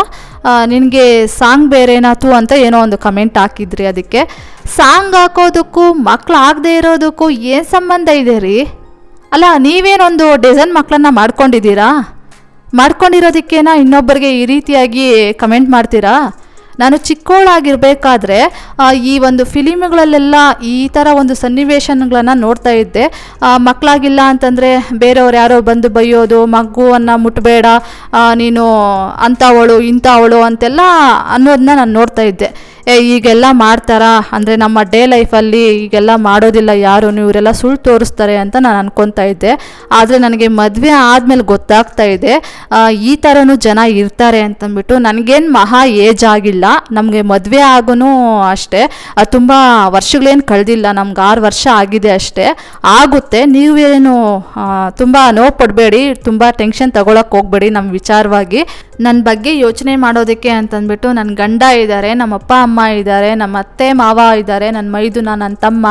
ನಿನಗೆ ಸಾಂಗ್ ಬೇರೆನಾತು ಅಂತ ಏನೋ ಒಂದು ಕಮೆಂಟ್ ಹಾಕಿದ್ರಿ ಅದಕ್ಕೆ. ಸಾಂಗ್ ಹಾಕೋದಕ್ಕೂ ಮಕ್ಕಳು ಆಗದೆ ಇರೋದಕ್ಕೂ ಏನು ಸಂಬಂಧ ಇದೆ ರೀ? ಅಲ್ಲ, ನೀವೇನೊಂದು ಡಿಸೈನ್ ಮಕ್ಕಳನ್ನ ಮಾಡ್ಕೊಂಡಿದ್ದೀರಾ? ಮಾಡ್ಕೊಂಡಿರೋದಕ್ಕೇನ ಇನ್ನೊಬ್ಬರಿಗೆ ಈ ರೀತಿಯಾಗಿ ಕಮೆಂಟ್ ಮಾಡ್ತೀರಾ? ನಾನು ಚಿಕ್ಕವಳಾಗಿರಬೇಕಾದ್ರೆ ಈ ಒಂದು ಫಿಲಿಮ್ಗಳಲ್ಲೆಲ್ಲ ಈ ಥರ ಒಂದು ಸನ್ನಿವೇಶನ್ಗಳನ್ನು ನೋಡ್ತಾ ಇದ್ದೆ. ಮಕ್ಕಳಾಗಿಲ್ಲ ಅಂತಂದರೆ ಬೇರೆಯವ್ರು ಯಾರೋ ಬಂದು ಬೈಯೋದು ಮಗುವನ್ನು ಮುಟ್ಟಬೇಡ ನೀನು ಅಂಥವಳು, ಇಂಥವಳು ಅಂತೆಲ್ಲ ಅನ್ನೋದನ್ನ ನಾನು ನೋಡ್ತಾ ಇದ್ದೆ. ಈಗೆಲ್ಲ ಮಾಡ್ತಾರಾ? ಅಂದರೆ ನಮ್ಮ ಡೇ ಲೈಫಲ್ಲಿ ಈಗೆಲ್ಲ ಮಾಡೋದಿಲ್ಲ ಯಾರು ಇವರೆಲ್ಲ ಸುಳ್ಳು ತೋರಿಸ್ತಾರೆ ಅಂತ ನಾನು ಅನ್ಕೊತಾ ಇದ್ದೆ. ಆದರೆ ನನಗೆ ಮದುವೆ ಆದಮೇಲೆ ಗೊತ್ತಾಗ್ತಾ ಇದೆ. ಈ ಥರನೂ ಜನ ಇರ್ತಾರೆ ಅಂತಂದ್ಬಿಟ್ಟು ನನಗೇನು ಮಹಾ ಏಜ್ ಆಗಿಲ್ಲ. ನಮಗೆ ಮದುವೆ ಆಗೂ ಅಷ್ಟೇ. ತುಂಬ ವರ್ಷಗಳೇನು ಕಳೆದಿಲ್ಲ. ನಮ್ಗೆ ಆರು ವರ್ಷ ಆಗಿದೆ ಅಷ್ಟೇ. ಆಗುತ್ತೆ. ನೀವೇನು ತುಂಬ ನೋವು ಪಡಬೇಡಿ. ತುಂಬ ಟೆನ್ಷನ್ ತಗೊಳಕ್ಕೆ ಹೋಗಬೇಡಿ ನಮ್ಮ ವಿಚಾರವಾಗಿ. ನನ್ನ ಬಗ್ಗೆ ಯೋಚನೆ ಮಾಡೋದಕ್ಕೆ ಅಂತಂದ್ಬಿಟ್ಟು ನನ್ನ ಗಂಡ ಇದ್ದಾರೆ ನಮ್ಮ ಅಪ್ಪ, ಅಮ್ಮ ಇದ್ದಾರೆ ನಮ್ಮ ಅತ್ತೆ, ಮಾವ ಇದ್ದಾರೆ ನನ್ನ ಮೈದುನ ನನ್ನ ತಮ್ಮ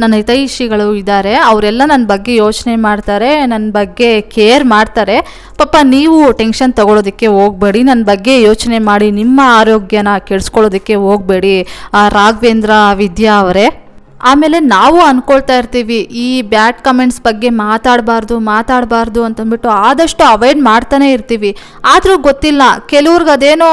ನನ್ನ ಹಿತೈಷಿಗಳು ಇದ್ದಾರೆ ಅವರೆಲ್ಲ ನನ್ನ ಬಗ್ಗೆ ಯೋಚನೆ ಮಾಡ್ತಾರೆ ನನ್ನ ಬಗ್ಗೆ ಕೇರ್ ಮಾಡ್ತಾರೆ. ಪಾಪ ನೀವು ಟೆನ್ಷನ್ ತಗೊಳ್ಳೋದಕ್ಕೆ ಹೋಗಬೇಡಿ ನನ್ನ ಬಗ್ಗೆ ಯೋಚನೆ ಮಾಡಿ ನಿಮ್ಮ ಆರೋಗ್ಯನ ಕೆಡಿಸ್ಕೊಳ್ಳೋದಕ್ಕೆ ಹೋಗಬೇಡಿ. ರಾಘವೇಂದ್ರ ವಿದ್ಯಾ ಅವರೇ. ಆಮೇಲೆ ನಾವು ಅನ್ಕೊಳ್ತಾ ಇರ್ತೀವಿ, ಈ ಬ್ಯಾಡ್ ಕಮೆಂಟ್ಸ್ ಬಗ್ಗೆ ಮಾತಾಡಬಾರ್ದು ಮಾತಾಡಬಾರ್ದು ಅಂತಂದ್ಬಿಟ್ಟು ಆದಷ್ಟು ಅವಾಯ್ಡ್ ಮಾಡ್ತಾನೆ ಇರ್ತೀವಿ. ಆದರೂ ಗೊತ್ತಿಲ್ಲ, ಕೆಲವ್ರಿಗೆ ಅದೇನೋ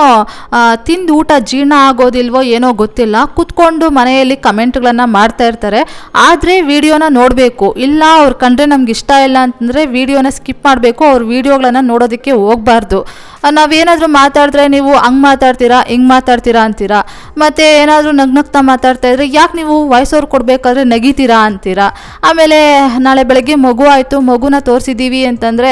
ತಿಂದು ಊಟ ಜೀರ್ಣ ಆಗೋದಿಲ್ವೋ ಏನೋ ಗೊತ್ತಿಲ್ಲ, ಕುತ್ಕೊಂಡು ಮನೆಯಲ್ಲಿ ಕಮೆಂಟ್ಗಳನ್ನು ಮಾಡ್ತಾ ಇರ್ತಾರೆ. ಆದರೆ ವಿಡಿಯೋನ ನೋಡಬೇಕು. ಇಲ್ಲ, ಅವ್ರು ಕಂಡ್ರೆ ನಮ್ಗೆ ಇಷ್ಟ ಇಲ್ಲ ಅಂತಂದರೆ ವಿಡಿಯೋನ ಸ್ಕಿಪ್ ಮಾಡಬೇಕು, ಅವ್ರ ವೀಡಿಯೋಗಳನ್ನು ನೋಡೋದಕ್ಕೆ ಹೋಗಬಾರ್ದು. ನಾವೇನಾದರೂ ಮಾತಾಡಿದ್ರೆ ನೀವು ಹಂಗೆ ಮಾತಾಡ್ತೀರಾ, ಹಿಂಗೆ ಮಾತಾಡ್ತೀರಾ ಅಂತೀರಾ? ಮತ್ತು ಏನಾದರೂ ನಗ್ನಗ್ತಾ ಮಾತಾಡ್ತಾ ಇದ್ರೆ ಯಾಕೆ ನೀವು ವಾಯ್ಸ್ ಓವರ್ ಕೊಡಬೇಕಾದ್ರೆ ನಗಿತೀರಾ ಅಂತೀರಾ? ಆಮೇಲೆ ನಾಳೆ ಬೆಳಗ್ಗೆ ಮಗು ಆಯಿತು, ಮಗುನ ತೋರಿಸಿದ್ದೀವಿ ಅಂತಂದರೆ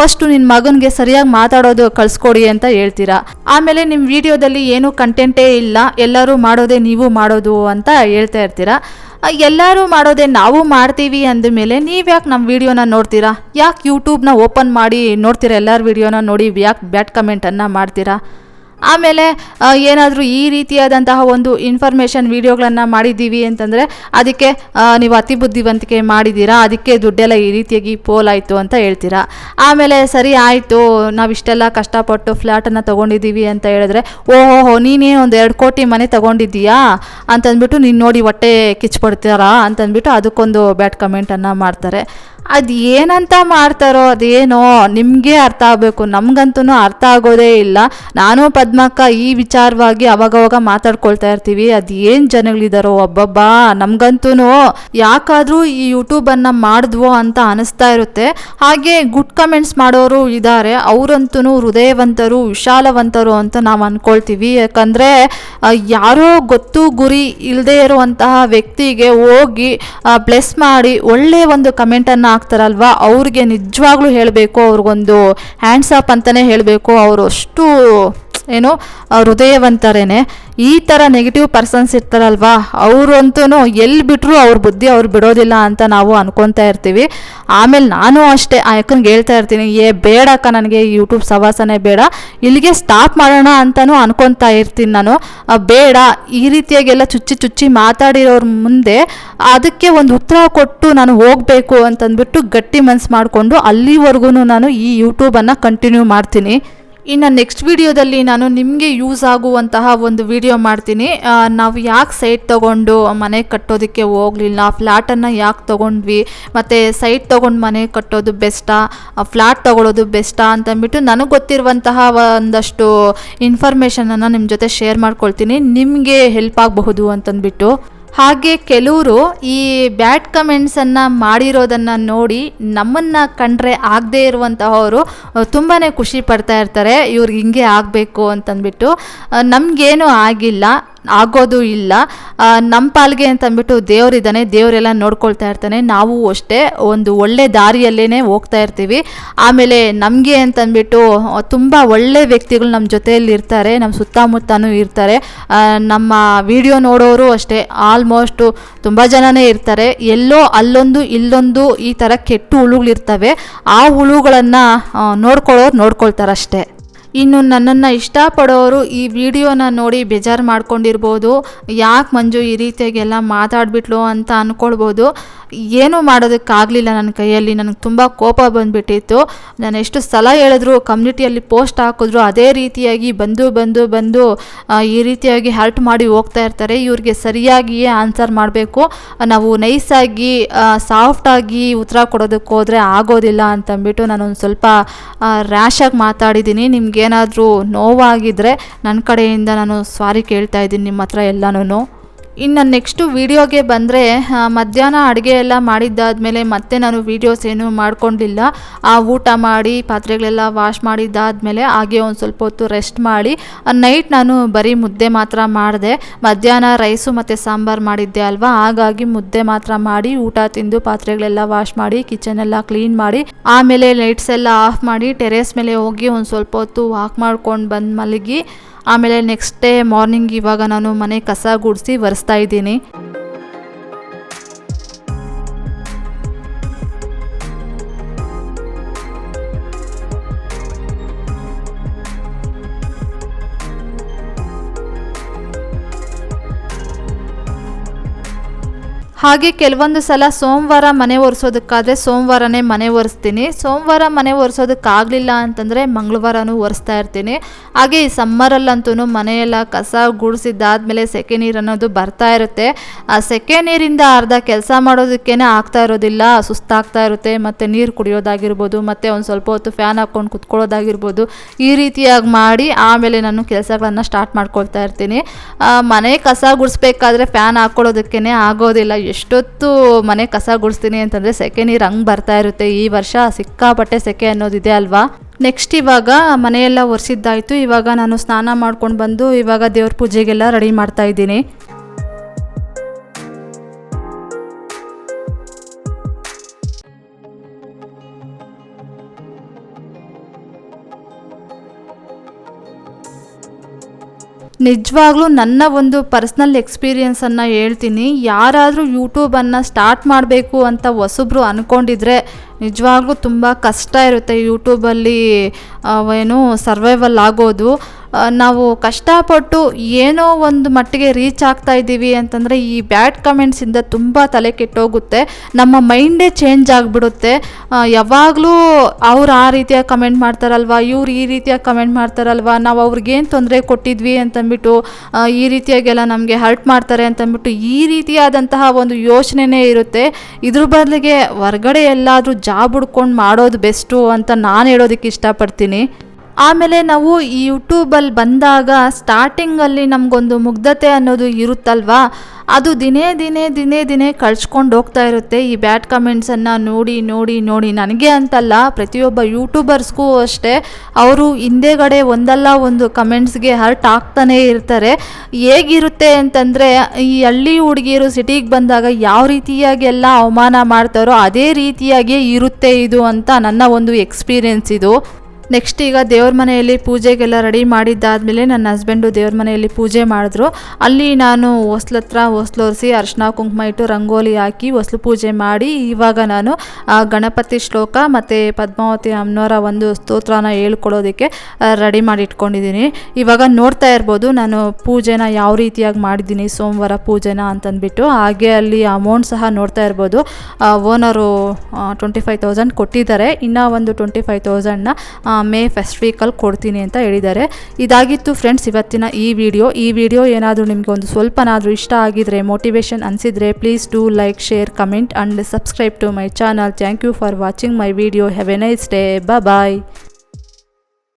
ಫಸ್ಟು ನಿನ್ನ ಮಗನಿಗೆ ಸರಿಯಾಗಿ ಮಾತಾಡೋದು ಕಳಿಸ್ಕೊಡಿ ಅಂತ ಹೇಳ್ತೀರಾ? ಆಮೇಲೆ ನಿಮ್ಮ ವಿಡಿಯೋದಲ್ಲಿ ಏನೂ ಕಂಟೆಂಟೇ ಇಲ್ಲ, ಎಲ್ಲರೂ ಮಾಡೋದೇ ನೀವು ಮಾಡೋದು ಅಂತ ಹೇಳ್ತಾ ಇರ್ತೀರಾ? ಎಲ್ಲರೂ ಮಾಡೋದೇ ನಾವು ಮಾಡ್ತೀವಿ ಅಂದ ಮೇಲೆ ನೀವು ಯಾಕೆ ನಮ್ಮ ವೀಡಿಯೋನ ನೋಡ್ತೀರಾ? ಯಾಕೆ ಯೂಟ್ಯೂಬ್ನ ಓಪನ್ ಮಾಡಿ ನೋಡ್ತೀರಾ ಎಲ್ಲರ ವೀಡಿಯೋನ ನೋಡಿ ಯಾಕೆ ಬ್ಯಾಡ್ ಕಮೆಂಟನ್ನು ಮಾಡ್ತೀರಾ? ಆಮೇಲೆ ಏನಾದರೂ ಈ ರೀತಿಯಾದಂತಹ ಒಂದು ಇನ್ಫಾರ್ಮೇಷನ್ ವೀಡಿಯೋಗಳನ್ನು ಮಾಡಿದ್ದೀವಿ ಅಂತಂದರೆ, ಅದಕ್ಕೆ ನೀವು ಅತಿ ಬುದ್ಧಿವಂತಿಕೆ ಮಾಡಿದ್ದೀರಾ? ಅದಕ್ಕೆ ದುಡ್ಡೆಲ್ಲ ಈ ರೀತಿಯಾಗಿ ಪೋಲಾಯಿತು ಅಂತ ಹೇಳ್ತೀರಾ? ಆಮೇಲೆ ಸರಿ ಆಯಿತು, ನಾವು ಇಷ್ಟೆಲ್ಲ ಕಷ್ಟಪಟ್ಟು ಫ್ಲ್ಯಾಟನ್ನು ತೊಗೊಂಡಿದ್ದೀವಿ ಅಂತ ಹೇಳಿದ್ರೆ ಓಹೋ ನೀನೇ ಒಂದು ಎರಡು ಕೋಟಿ ಮನೆ ತೊಗೊಂಡಿದ್ದೀಯಾ? ಅಂತಂದ್ಬಿಟ್ಟು ನೀನು ನೋಡಿ ಹೊಟ್ಟೆ ಕಿಚ್ಪಡ್ತೀರಾ ಅಂತಂದ್ಬಿಟ್ಟು ಅದಕ್ಕೊಂದು ಬ್ಯಾಡ್ ಕಮೆಂಟನ್ನು ಮಾಡ್ತಾರೆ. ಅದು ಏನಂತ ಮಾಡ್ತಾರೋ ಅದೇನೋ ನಿಮಗೆ ಅರ್ಥ ಆಗಬೇಕು. ನಮಗಂತೂ ಅರ್ಥ ಆಗೋದೇ ಇಲ್ಲ. ನಾನು ಪದ್ಮಕ್ಕ ಈ ವಿಚಾರವಾಗಿ ಅವಾಗವಾಗ ಮಾತಾಡ್ಕೊಳ್ತಾ ಇರ್ತೀವಿ. ಅದು ಏನು ಜನಗಳಿದಾರೋ ಒಬ್ಬೊಬ್ಬ. ನಮಗಂತೂ ಯಾಕಾದರೂ ಈ ಯೂಟ್ಯೂಬನ್ನು ಮಾಡಿದ್ವೋ ಅಂತ ಅನಿಸ್ತಾ ಇರುತ್ತೆ. ಹಾಗೆ ಗುಡ್ ಕಮೆಂಟ್ಸ್ ಮಾಡೋರು ಇದ್ದಾರೆ ಅವರಂತೂ ಹೃದಯವಂತರು, ವಿಶಾಲವಂತರು ಅಂತ ನಾವು ಅಂದ್ಕೊಳ್ತೀವಿ ಯಾಕಂದರೆ ಯಾರೋ ಗೊತ್ತು ಗುರಿ ಇಲ್ಲದೆ ಇರುವಂತಹ ವ್ಯಕ್ತಿಗೆ ಹೋಗಿ ಬ್ಲೆಸ್ ಮಾಡಿ ಒಳ್ಳೆಯ ಒಂದು ಕಮೆಂಟನ್ನು ಹಾಕ್ತಾರಲ್ವ ಅವ್ರಿಗೆ ನಿಜವಾಗ್ಲೂ ಹೇಳಬೇಕು ಅವ್ರಿಗೊಂದು ಹ್ಯಾಂಡ್ಸ್ ಆಪ್ ಅಂತಲೇ ಹೇಳಬೇಕು. ಅವರು ಅಷ್ಟು ಏನು ಹೃದಯವಂತರೇ ಈ ಥರ ನೆಗೆಟಿವ್ ಪರ್ಸನ್ಸ್ ಇರ್ತಾರಲ್ವಾ ಅವರಂತೂ ಎಲ್ಲಿ ಬಿಟ್ಟರು ಅವ್ರ ಬುದ್ಧಿ ಅವ್ರು ಬಿಡೋದಿಲ್ಲ ಅಂತ ನಾವು ಅನ್ಕೊತಾ ಇರ್ತೀವಿ. ಆಮೇಲೆ ನಾನು ಅಷ್ಟೇ ಆ ಅಕ್ಕನಿಗೆ ಹೇಳ್ತಾ ಇರ್ತೀನಿ, ಏ ಬೇಡಕ್ಕ ನನಗೆ ಯೂಟ್ಯೂಬ್ ಸವಾಸನೆ ಬೇಡ. ಇಲ್ಲಿಗೆ ಸ್ಟಾಪ್ ಮಾಡೋಣ ಅಂತಲೂ ಅನ್ಕೊತಾ ಇರ್ತೀನಿ ನಾನು. ಬೇಡ. ಈ ರೀತಿಯಾಗೆಲ್ಲ ಚುಚ್ಚಿ ಚುಚ್ಚಿ ಮಾತಾಡಿರೋರ ಮುಂದೆ ಅದಕ್ಕೆ ಒಂದು ಉತ್ತರ ಕೊಟ್ಟು ನಾನು ಹೋಗಬೇಕು ಅಂತಂದ್ಬಿಟ್ಟು ಗಟ್ಟಿ ಮನ್ಸು ಮಾಡಿಕೊಂಡು ಅಲ್ಲಿವರೆಗೂ ನಾನು ಈ ಯೂಟ್ಯೂಬನ್ನು ಕಂಟಿನ್ಯೂ ಮಾಡ್ತೀನಿ. ಇನ್ನು ನೆಕ್ಸ್ಟ್ ವಿಡಿಯೋದಲ್ಲಿ ನಾನು ನಿಮಗೆ ಯೂಸ್ ಆಗುವಂತಹ ಒಂದು ವಿಡಿಯೋ ಮಾಡ್ತೀನಿ. ನಾವು ಯಾಕೆ ಸೈಟ್ ತೊಗೊಂಡು ಮನೆ ಕಟ್ಟೋದಕ್ಕೆ ಹೋಗಲಿಲ್ಲ ಫ್ಲ್ಯಾಟನ್ನು ಯಾಕೆ ತೊಗೊಂಡ್ವಿ, ಮತ್ತು ಸೈಟ್ ತೊಗೊಂಡು ಮನೆ ಕಟ್ಟೋದು ಬೆಸ್ಟಾ ಫ್ಲ್ಯಾಟ್ ತೊಗೊಳೋದು ಬೆಸ್ಟಾ ಅಂತಂದ್ಬಿಟ್ಟು ನನಗೆ ಗೊತ್ತಿರುವಂತಹ ಒಂದಷ್ಟು ಇನ್ಫಾರ್ಮೇಷನನ್ನು ನಿಮ್ಮ ಜೊತೆ ಶೇರ್ ಮಾಡ್ಕೊಳ್ತೀನಿ. ನಿಮಗೆ ಹೆಲ್ಪ್ ಆಗಬಹುದು ಅಂತಂದ್ಬಿಟ್ಟು. ಹಾಗೆ ಕೆಲವರು ಈ ಬ್ಯಾಡ್ ಕಮೆಂಟ್ಸನ್ನು ಮಾಡಿರೋದನ್ನು ನೋಡಿ ನಮ್ಮನ್ನು ಕಂಡ್ರೆ ಆಗದೇ ಇರುವಂತಹವರು ತುಂಬಾ ಖುಷಿ ಪಡ್ತಾ ಇರ್ತಾರೆ, ಇವ್ರಿಗೆ ಹಿಂಗೆ ಆಗಬೇಕು ಅಂತಂದ್ಬಿಟ್ಟು. ನಮಗೇನು ಆಗಿಲ್ಲ. ಆಗೋದು ಇಲ್ಲ. ನಮ್ಮ ಪಾಲ್ಗೆ ಅಂತಂದ್ಬಿಟ್ಟು ದೇವರಿದ್ದಾನೆ ದೇವರೆಲ್ಲ ನೋಡ್ಕೊಳ್ತಾ ಇರ್ತಾನೆ. ನಾವು ಅಷ್ಟೇ ಒಂದು ಒಳ್ಳೆ ದಾರಿಯಲ್ಲೇ ಹೋಗ್ತಾ ಇರ್ತೀವಿ. ಆಮೇಲೆ ನಮಗೆ ಅಂತಂದ್ಬಿಟ್ಟು ತುಂಬ ಒಳ್ಳೆ ವ್ಯಕ್ತಿಗಳು ನಮ್ಮ ಜೊತೆಯಲ್ಲಿ ಇರ್ತಾರೆ ನಮ್ಮ ಸುತ್ತಮುತ್ತನೂ ಇರ್ತಾರೆ. ನಮ್ಮ ವಿಡಿಯೋ ನೋಡೋರು ಅಷ್ಟೇ. ಆಲ್ಮೋಸ್ಟು ತುಂಬ ಜನನೇ ಇರ್ತಾರೆ. ಎಲ್ಲೋ ಅಲ್ಲೊಂದು, ಇಲ್ಲೊಂದು ಈ ಥರ ಕೆಟ್ಟು ಹುಳುಗಳಿರ್ತವೆ. ಆ ಹುಳುಗಳನ್ನು ನೋಡ್ಕೊಳ್ಳೋರು ನೋಡ್ಕೊಳ್ತಾರಷ್ಟೇ. ಇನ್ನು ನನ್ನನ್ನು ಇಷ್ಟಪಡೋರು ಈ ವಿಡಿಯೋನ ನೋಡಿ ಬೇಜಾರು ಮಾಡ್ಕೊಂಡಿರ್ಬೋದು. ಯಾಕೆ ಮಂಜು ಈ ರೀತಿಯಾಗೆಲ್ಲ ಮಾತಾಡ್ಬಿಟ್ಲು ಅಂತ ಅಂದ್ಕೊಳ್ಬೋದು ಏನೂ ಮಾಡೋದಕ್ಕಾಗಲಿಲ್ಲ ನನ್ನ ಕೈಯಲ್ಲಿ, ನನಗೆ ತುಂಬ ಕೋಪ ಬಂದುಬಿಟ್ಟಿತ್ತು. ನಾನು ಎಷ್ಟು ಸಲ ಹೇಳಿದ್ರು ಕಮ್ಯುನಿಟಿಯಲ್ಲಿ ಪೋಸ್ಟ್ ಹಾಕಿದ್ರು ಅದೇ ರೀತಿಯಾಗಿ ಬಂದು ಬಂದು ಬಂದು ಈ ರೀತಿಯಾಗಿ ಹರ್ಟ್ ಮಾಡಿ ಹೋಗ್ತಾ ಇರ್ತಾರೆ. ಇವ್ರಿಗೆ ಸರಿಯಾಗಿಯೇ ಆನ್ಸರ್ ಮಾಡಬೇಕು. ನಾವು ನೈಸಾಗಿ ಸಾಫ್ಟಾಗಿ ಉತ್ತರ ಕೊಡೋದಕ್ಕೆ ಹೋದರೆ ಆಗೋದಿಲ್ಲ ಅಂತಂದ್ಬಿಟ್ಟು ನಾನೊಂದು ಸ್ವಲ್ಪ ರ್ಯಾಶಾಗಿ ಮಾತಾಡಿದ್ದೀನಿ. ನಿಮ್ಗೇನಾದರೂ ನೋವಾಗಿದ್ದರೆ ನನ್ನ ಕಡೆಯಿಂದ ನಾನು ಸ್ವಾರಿ ಕೇಳ್ತಾ ಇದ್ದೀನಿ ನಿಮ್ಮ ಹತ್ರ ಎಲ್ಲನೂ ಇನ್ನು ನೆಕ್ಸ್ಟು ವೀಡಿಯೋಗೆ ಬಂದರೆ ಮಧ್ಯಾಹ್ನ ಅಡುಗೆ ಎಲ್ಲ ಮಾಡಿದ್ದಾದಮೇಲೆ ಮತ್ತೆ ನಾನು ವೀಡಿಯೋಸ್ ಏನೂ ಮಾಡ್ಕೊಂಡಿಲ್ಲ. ಆ ಊಟ ಮಾಡಿ, ಪಾತ್ರೆಗಳೆಲ್ಲ ವಾಶ್ ಮಾಡಿದ್ದಾದಮೇಲೆ ಹಾಗೆ ಒಂದು ಸ್ವಲ್ಪ ಹೊತ್ತು ರೆಸ್ಟ್ ಮಾಡಿ. ನೈಟ್ ನಾನು ಬರೀ ಮುದ್ದೆ ಮಾತ್ರ ಮಾಡಿದೆ. ಮಧ್ಯಾಹ್ನ ರೈಸು ಮತ್ತು ಸಾಂಬಾರು ಮಾಡಿದ್ದೆ ಅಲ್ವಾ? ಹಾಗಾಗಿ ಮುದ್ದೆ ಮಾತ್ರ ಮಾಡಿ, ಊಟ ತಿಂದು ಪಾತ್ರೆಗಳೆಲ್ಲ ವಾಶ್ ಮಾಡಿ, ಕಿಚನ್ ಎಲ್ಲ ಕ್ಲೀನ್ ಮಾಡಿ, ಆಮೇಲೆ ಲೈಟ್ಸ್ ಎಲ್ಲ ಆಫ್ ಮಾಡಿ, ಟೆರೇಸ್ ಮೇಲೆ ಹೋಗಿ ಒಂದು ಸ್ವಲ್ಪ ಹೊತ್ತು ವಾಕ್ ಮಾಡ್ಕೊಂಡು ಬಂದು ಮಲಗಿ. ಆಮೇಲೆ ನೆಕ್ಸ್ಟ್ ಡೇ ಮಾರ್ನಿಂಗ್ ಇವಾಗ ನಾನು ಮನೆ ಕಸ ಗುಡಿಸಿ ಒರೆಸ್ತಾ ಇದ್ದೀನಿ. ಹಾಗೆ ಕೆಲವೊಂದು ಸಲ ಸೋಮವಾರ ಮನೆ ಒರೆಸೋದಕ್ಕಾದರೆ ಸೋಮವಾರನೇ ಮನೆ ಒರೆಸ್ತೀನಿ. ಸೋಮವಾರ ಮನೆ ಒರೆಸೋದಕ್ಕಾಗಲಿಲ್ಲ ಅಂತಂದರೆ ಮಂಗಳವಾರನೂ ಒರೆಸ್ತಾ ಇರ್ತೀನಿ. ಹಾಗೆ ಈ ಸಮ್ಮರಲ್ಲಂತೂ ಮನೆಯೆಲ್ಲ ಕಸ ಗುಡಿಸಿದ್ದಾದಮೇಲೆ ಸೆಕೆ ನೀರು ಅನ್ನೋದು ಬರ್ತಾ ಇರುತ್ತೆ. ಆ ಸೆಕೆ ನೀರಿಂದ ಅರ್ಧ ಕೆಲಸ ಮಾಡೋದಕ್ಕೇ ಆಗ್ತಾ ಇರೋದಿಲ್ಲ, ಸುಸ್ತಾಗ್ತಾ ಇರುತ್ತೆ, ಮತ್ತು ನೀರು ಕುಡಿಯೋದಾಗಿರ್ಬೋದು, ಮತ್ತು ಒಂದು ಸ್ವಲ್ಪ ಹೊತ್ತು ಫ್ಯಾನ್ ಹಾಕ್ಕೊಂಡು ಕುತ್ಕೊಳ್ಳೋದಾಗಿರ್ಬೋದು ಈ ರೀತಿಯಾಗಿ ಮಾಡಿ ಆಮೇಲೆ ನಾನು ಕೆಲಸಗಳನ್ನು ಸ್ಟಾರ್ಟ್ ಮಾಡ್ಕೊಳ್ತಾ ಇರ್ತೀನಿ. ಮನೆ ಕಸ ಗುಡಿಸ್ಬೇಕಾದ್ರೆ ಫ್ಯಾನ್ ಹಾಕ್ಕೊಳ್ಳೋದಕ್ಕೇ ಆಗೋದಿಲ್ಲ ಎಷ್ಟೊತ್ತು ಮನೆ ಕಸ ಗುಡಿಸ್ತೀನಿ ಅಂತಂದರೆ ಸೆಕೆ ನೀರು ಹಂಗೆ ಬರ್ತಾ ಇರುತ್ತೆ. ಈ ವರ್ಷ ಸಿಕ್ಕಾಪಟ್ಟೆ ಸೆಕೆ ಅನ್ನೋದಿದೆ ಅಲ್ವಾ? ನೆಕ್ಸ್ಟ್ ಇವಾಗ ಮನೆಯೆಲ್ಲ ಒರೆಸಿದ್ದಾಯಿತು. ಇವಾಗ ನಾನು ಸ್ನಾನ ಮಾಡ್ಕೊಂಡು ಬಂದು ಇವಾಗ ದೇವ್ರ ಪೂಜೆಗೆಲ್ಲ ರೆಡಿ ಮಾಡ್ತಾ ಇದ್ದೀನಿ. ನಿಜವಾಗ್ಲೂ ನನ್ನ ಒಂದು ಪರ್ಸ್ನಲ್ ಎಕ್ಸ್ಪೀರಿಯನ್ಸನ್ನು ಹೇಳ್ತೀನಿ. ಯಾರಾದರೂ ಯೂಟ್ಯೂಬನ್ನು ಸ್ಟಾರ್ಟ್ ಮಾಡಬೇಕು ಅಂತ ಹೊಸಬ್ರು ಅಂದ್ಕೊಂಡಿದ್ರೆ ನಿಜವಾಗ್ಲೂ ತುಂಬ ಕಷ್ಟ ಇರುತ್ತೆ ಯೂಟ್ಯೂಬಲ್ಲಿ ಏನು ಸರ್ವೈವಲ್ ಆಗೋದು. ನಾವು ಕಷ್ಟಪಟ್ಟು ಏನೋ ಒಂದು ಮಟ್ಟಿಗೆ ರೀಚ್ ಆಗ್ತಾ ಇದ್ದೀವಿ ಅಂತಂದರೆ ಈ ಬ್ಯಾಡ್ ಕಮೆಂಟ್ಸಿಂದ ತುಂಬ ತಲೆ ಕೆಟ್ಟೋಗುತ್ತೆ. ನಮ್ಮ ಮೈಂಡೇ ಚೇಂಜ್ ಆಗಿಬಿಡುತ್ತೆ. ಯಾವಾಗಲೂ ಅವ್ರು ಆ ರೀತಿಯ ಕಮೆಂಟ್ ಮಾಡ್ತಾರಲ್ವ, ಇವ್ರು ಈ ರೀತಿಯ ಕಮೆಂಟ್ ಮಾಡ್ತಾರಲ್ವ, ನಾವು ಅವ್ರಿಗೇನು ತೊಂದರೆ ಕೊಟ್ಟಿದ್ವಿ ಅಂತಂದ್ಬಿಟ್ಟು ಈ ರೀತಿಯಾಗೆಲ್ಲ ನಮಗೆ ಹರ್ಟ್ ಮಾಡ್ತಾರೆ ಅಂತಂದ್ಬಿಟ್ಟು ಈ ರೀತಿಯಾದಂತಹ ಒಂದು ಯೋಚನೆನೇ ಇರುತ್ತೆ. ಇದ್ರ ಬದಲಿಗೆ ಹೊರಗಡೆ ಎಲ್ಲಾದರೂ ಜಾಬ್ ಹುಡ್ಕೊಂಡು ಮಾಡೋದು ಬೆಸ್ಟು ಅಂತ ನಾನು ಹೇಳೋದಕ್ಕೆ ಇಷ್ಟಪಡ್ತೀನಿ. ಆಮೇಲೆ ನಾವು ಈ ಯೂಟ್ಯೂಬಲ್ಲಿ ಬಂದಾಗ ಸ್ಟಾರ್ಟಿಂಗಲ್ಲಿ ನಮಗೊಂದು ಮುಗ್ಧತೆ ಅನ್ನೋದು ಇರುತ್ತಲ್ವಾ? ಅದು ದಿನೇ ದಿನೇ ದಿನೇ ದಿನೇ ಕಳ್ಸ್ಕೊಂಡು ಹೋಗ್ತಾ ಇರುತ್ತೆ. ಈ ಬ್ಯಾಡ್ ಕಮೆಂಟ್ಸನ್ನು ನೋಡಿ ನೋಡಿ ನೋಡಿ. ನನಗೆ ಅಂತಲ್ಲ, ಪ್ರತಿಯೊಬ್ಬ ಯೂಟ್ಯೂಬರ್ಸ್ಗೂ ಅಷ್ಟೇ, ಅವರು ಹಿಂದೆಗಡೆ ಒಂದಲ್ಲ ಒಂದು ಕಮೆಂಟ್ಸ್ಗೆ ಹರ್ಟ್ ಆಗ್ತಾನೇ ಇರ್ತಾರೆ. ಹೇಗಿರುತ್ತೆ ಅಂತಂದರೆ, ಈ ಹಳ್ಳಿ ಹುಡುಗಿಯರು ಸಿಟಿಗೆ ಬಂದಾಗ ಯಾವ ರೀತಿಯಾಗಿ ಎಲ್ಲ ಅವಮಾನ ಮಾಡ್ತಾರೋ, ಅದೇ ರೀತಿಯಾಗಿಯೇ ಇರುತ್ತೆ ಇದು ಅಂತ ನನ್ನ ಒಂದು ಎಕ್ಸ್ಪೀರಿಯೆನ್ಸ್ ಇದು. ನೆಕ್ಸ್ಟ್ ಈಗ ದೇವ್ರ ಮನೆಯಲ್ಲಿ ಪೂಜೆಗೆಲ್ಲ ರೆಡಿ ಮಾಡಿದ್ದಾದಮೇಲೆ ನನ್ನ ಹಸ್ಬೆಂಡು ದೇವ್ರ ಮನೆಯಲ್ಲಿ ಪೂಜೆ ಮಾಡಿದ್ರು. ಅಲ್ಲಿ ನಾನು ಹೊಸ್ಲತ್ರ ಹೊಸ್ಲೊರೆಸಿ ಅರ್ಶಿನ ಕುಂಕುಮ ಇಟ್ಟು ರಂಗೋಲಿ ಹಾಕಿ ಹೊಸ್ಲು ಪೂಜೆ ಮಾಡಿ ಇವಾಗ ನಾನು ಆ, ಗಣಪತಿ ಶ್ಲೋಕ ಮತ್ತು ಪದ್ಮಾವತಿ ಅಮ್ಮನವರ ಒಂದು ಸ್ತೋತ್ರನ ಹೇಳ್ಕೊಡೋದಕ್ಕೆ ರೆಡಿ ಮಾಡಿ ಇಟ್ಕೊಂಡಿದ್ದೀನಿ. ಇವಾಗ ನೋಡ್ತಾ ಇರ್ಬೋದು ನಾನು ಪೂಜೆನ ಯಾವ ರೀತಿಯಾಗಿ ಮಾಡಿದ್ದೀನಿ ಸೋಮವಾರ ಪೂಜೆನ ಅಂತಂದ್ಬಿಟ್ಟು. ಹಾಗೆ ಅಲ್ಲಿ ಅಮೌಂಟ್ ಸಹ ನೋಡ್ತಾ ಇರ್ಬೋದು. ಓನರು ಟ್ವೆಂಟಿ ಫೈವ್ ತೌಸಂಡ್ ಕೊಟ್ಟಿದ್ದಾರೆ. ಇನ್ನೂ ಒಂದು ಟ್ವೆಂಟಿ ಫೈವ್ ತೌಸಂಡ್ನ ಮೇ ಫಸ್ಟ್ ವೀಕಲ್ಲಿ ಕೊಡ್ತೀನಿ ಅಂತ ಹೇಳಿದ್ದಾರೆ. ಇದಾಗಿತ್ತು ಫ್ರೆಂಡ್ಸ್ ಇವತ್ತಿನ ಈ ವಿಡಿಯೋ ಈ ವಿಡಿಯೋ ಏನಾದರೂ ನಿಮಗೆ ಒಂದು ಸ್ವಲ್ಪನಾದರೂ ಇಷ್ಟ ಆಗಿದ್ರೆ motivation ಅನಿಸಿದರೆ please do like share comment and subscribe to my channel thank you for watching my video have a nice day bye